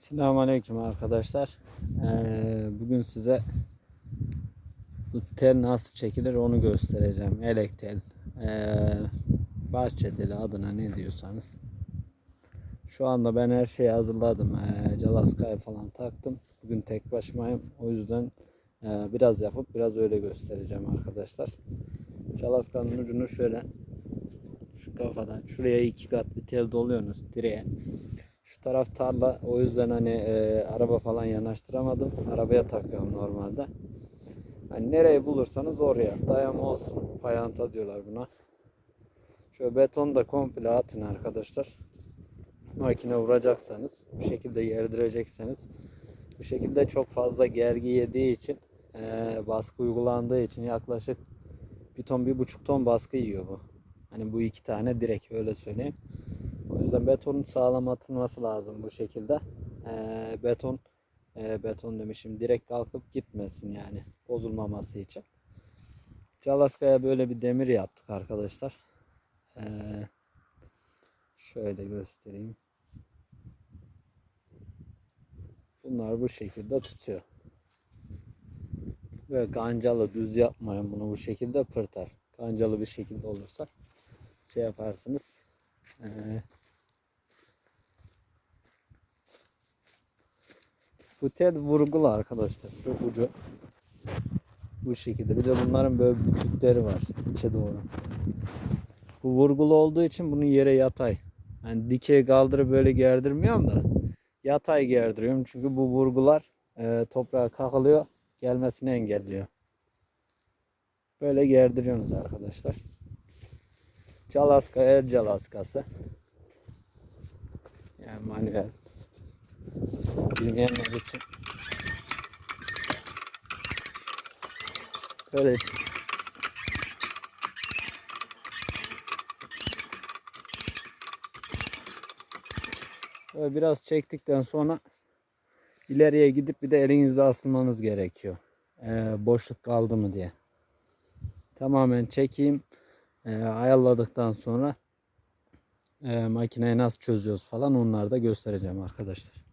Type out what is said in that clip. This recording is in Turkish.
Selamünaleyküm arkadaşlar. Ee, bugün size bu tel nasıl çekilir onu göstereceğim. Elek tel, ee, bahçe teli adına ne diyorsanız. Şu anda ben her şeyi hazırladım. Ee, Calaska'yı falan taktım. Bugün tek başımayım. O yüzden ee, biraz yapıp biraz öyle göstereceğim arkadaşlar. Calaska'nın ucunu şöyle şu kafadan şuraya iki kat bir tel doluyorsunuz direğe. Şu o yüzden hani e, araba falan yanaştıramadım. Arabaya takıyorum normalde. Hani nereyi bulursanız oraya dayama olsun. Payanta diyorlar buna. Şöyle beton da komple atın arkadaşlar. Makine vuracaksanız bu şekilde gerdirecekseniz bu şekilde çok fazla gergi yediği için e, baskı uygulandığı için yaklaşık bir ton bir buçuk ton baskı yiyor bu. Hani bu iki tane direkt öyle söyleyeyim. O yüzden betonun sağlam atılması lazım bu şekilde. Ee, beton e, beton demişim direkt kalkıp gitmesin yani bozulmaması için. Calaska'ya böyle bir demir yaptık arkadaşlar. Ee, şöyle göstereyim. Bunlar bu şekilde tutuyor. Böyle kancalı düz yapmayın bunu bu şekilde pırtar. Kancalı bir şekilde olursa şey yaparsınız. Ee, bu tel vurgulu arkadaşlar. Şu ucu bu şekilde. Bir de bunların böyle bükükleri var içe doğru. Bu vurgulu olduğu için bunun yere yatay. Yani dikey kaldırıp böyle gerdirmiyorum da yatay gerdiriyorum. Çünkü bu vurgular e, toprağa kakılıyor. Gelmesini engelliyor. Böyle gerdiriyorsunuz arkadaşlar. Calaska el calaskası. Yani manuel. İçin. Böyle Böyle biraz çektikten sonra ileriye gidip bir de elinizde asılmanız gerekiyor. Ee, boşluk kaldı mı diye. Tamamen çekeyim. Ee, ayarladıktan sonra e, makineyi nasıl çözüyoruz falan onları da göstereceğim arkadaşlar.